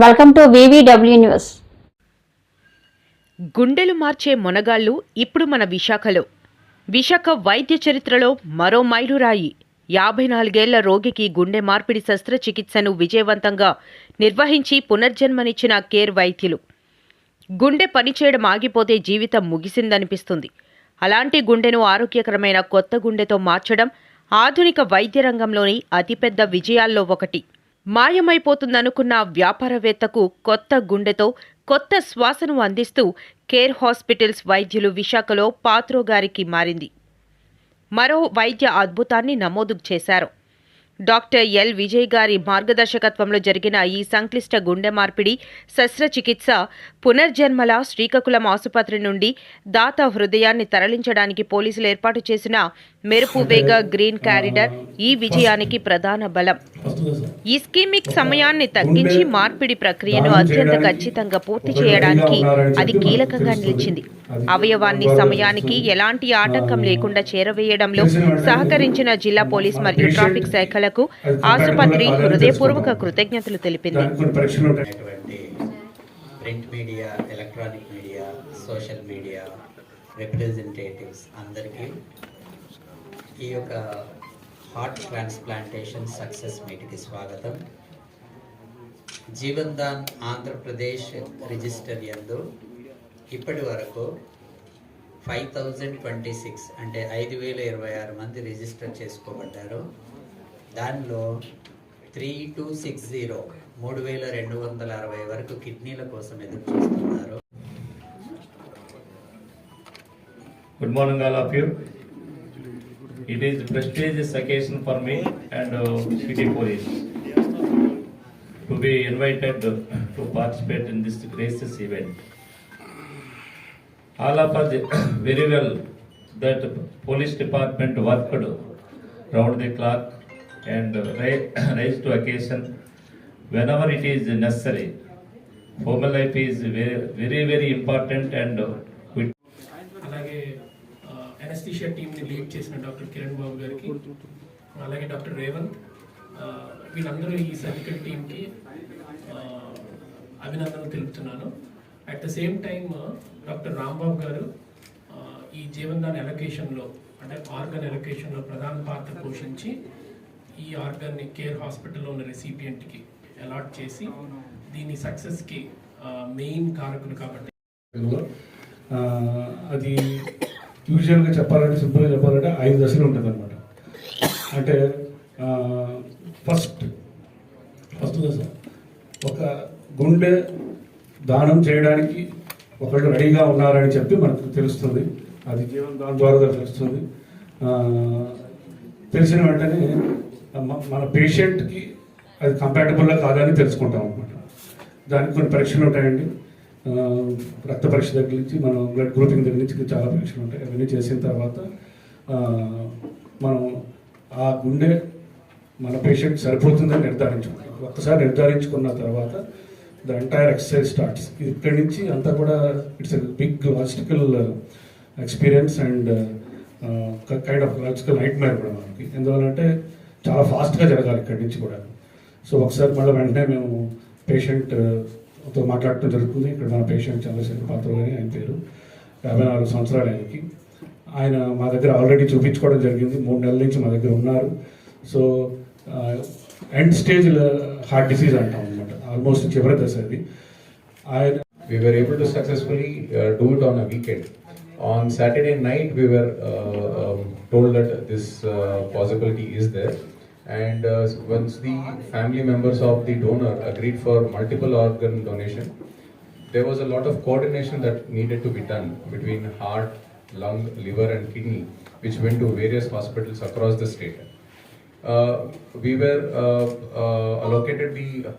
Welcome to VVW news గుండెలు మార్చే మొనగాళ్ళు ఇప్పుడు మన విశాఖలో. విశాఖ వైద్య చరిత్రలో మరో మైలురాయి. యాభై నాలుగేళ్ళ రోగికి గుండె మార్పిడి శస్త్రచికిత్సను విజయవంతంగా నిర్వహించి పునర్జన్మనిచ్చిన కేర్ వైద్యులు. గుండె పనిచేయడం ఆగిపోతే జీవితం ముగిసిందనిపిస్తుంది. అలాంటి గుండెను ఆరోగ్యకరమైన కొత్త గుండెతో మార్చడం ఆధునిక వైద్య రంగంలోని అతిపెద్ద విజయాల్లో ఒకటి. మాయమైపోతుందనుకున్న వ్యాపారవేత్తకు కొత్త గుండెతో కొత్త శ్వాసను అందిస్తూ కేర్ హాస్పిటల్స్ వైద్యులు విశాఖలో పాత్రో గారికి మారింది. మరో వైద్య అద్భుతాన్ని నమోదు చేశారు. డాక్టర్ ఎల్ విజయ్ గారి మార్గదర్శకత్వంలో జరిగిన ఈ సంక్లిష్ట గుండె మార్పిడి శస్త్రచికిత్స పునర్జన్మల శ్రీకాకుళం ఆసుపత్రి నుండి దాత హృదయాన్ని తరలించడానికి పోలీసులు ఏర్పాటు చేసిన మెరుపు వేగ గ్రీన్ క్యారిడర్ ఈ విజయానికి ప్రధాన బలం. ఇస్కీమిక్ సమయాన్ని తగ్గించి మార్పిడి ప్రక్రియను అత్యంత ఖచ్చితంగా పూర్తి చేయడానికి అది కీలకంగా నిలిచింది. అవయవాన్ని సమయానికి ఎలాంటి ఆటంకం లేకుండా చేరవేయడంలో సహకరించిన జిల్లా పోలీస్ మరియు ట్రాఫిక్ శాఖలకు ఆసుపత్రి హృదయపూర్వక కృతజ్ఞతలు తెలిపింది. Print media electronic media social media representatives అందరికీ ఈ యొక్క హార్ట్ ట్రాన్స్ప్లాంటేషన్ సక్సెస్ మీట్కి స్వాగతం. జీవన్ దాన్ ఆంధ్రప్రదేశ్ రిజిస్టర్ యందు ఇప్పటి వరకు ఫైవ్ థౌజండ్ ట్వంటీ సిక్స్ అంటే ఐదు వేల ఇరవై ఆరు మంది రిజిస్టర్ చేసుకోబడ్డారు. దానిలో త్రీ టూ సిక్స్ జీరో మూడు వేల రెండు వందల అరవై వరకు కిడ్నీల కోసం ఎదురు చూస్తున్నారు. Good morning all of you it is prestigious occasion for me and city police to be invited to participate in this gracious event all of us very well that police department worked round the clock and ri- rise to occasion whenever it is necessary. Human life is very, very, very important and అలాగే anaesthesia టీమ్ని lead చేసిన doctor Kiran Babu గారికి అలాగే doctor Revanth వీళ్ళందరూ ఈ surgical టీమ్కి అభినందనలు తెలుపుతున్నాను at the same time doctor Rambabu గారు ఈ ఈ జీవన్దాన్ ఎలకేషన్లో అంటే ఆర్గన్ ఎలకేషన్లో ప్రధాన పాత్ర పోషించి ఈ ఆర్గన్ని కేర్ హాస్పిటల్లో ఉన్న రెసిపియంట్కి అలాట్ చేసి దీని సక్సెస్కి మెయిన్ కారకులు కాబట్టి. అది యూజువల్గా చెప్పాలంటే సింపుల్గా చెప్పాలంటే ఐదు దశలు ఉంటుంది అనమాట అంటే ఫస్ట్ ఫస్ట్ దశ ఒక గుండె దానం చేయడానికి ఒకళ్ళు రెడీగా ఉన్నారని చెప్పి మనకు తెలుస్తుంది. అది జీవన దానం ద్వారా తెలుస్తుంది. ఆ, తెలిసిన వెంటనే మన పేషెంట్కి అది కంపాటబుల్గా కాదని తెలుసుకుంటాం అనమాట దానికి కొన్ని పరీక్షలు ఉంటాయండి. రక్త పరీక్ష దగ్గర నుంచి మనం బ్లడ్ గ్రూపింగ్ దగ్గర నుంచి చాలా పరీక్షలు ఉంటాయి. అవన్నీ చేసిన తర్వాత మనం ఆ గుండె మన పేషెంట్ సరిపోతుందని నిర్ధారించుకుంటాం. ఒక్కసారి నిర్ధారించుకున్న తర్వాత ద ఎంటైర్ ఎక్సర్సైజ్ స్టార్ట్స్. ఇక్కడి నుంచి అంతా కూడా it's big logistical experience and kind of logical nightmare కూడా మనకి. ఎందువల్లంటే చాలా ఫాస్ట్గా జరగాలి ఇక్కడి నుంచి కూడా. సో ఒకసారి మళ్ళీ వెంటనే మేము పేషెంట్తో uh, మాట్లాడటం జరుగుతుంది. ఇక్కడ మన పేషెంట్ చంద్రశేఖర్ పాత్ర గారి ఆయన పేరు. యాభై నాలుగు సంవత్సరాలు ఆయనకి. ఆయన మా దగ్గర ఆల్రెడీ చూపించుకోవడం జరిగింది. మూడు నెలల నుంచి మా దగ్గర ఉన్నారు. So end stage heart disease అంటాం అనమాట ఆల్మోస్ట్ చివరి దశ అది. ఆయన we were able to successfully uh, do it on a weekend. On Saturday night, we were uh, um, told that this uh, possibility is there. And uh, once the family members of the donor agreed for multiple organ donation, there was a lot of coordination that needed to be done between heart, lung, liver, and kidney, which went to various hospitals across the state. Uh, we were uh, uh, allocated the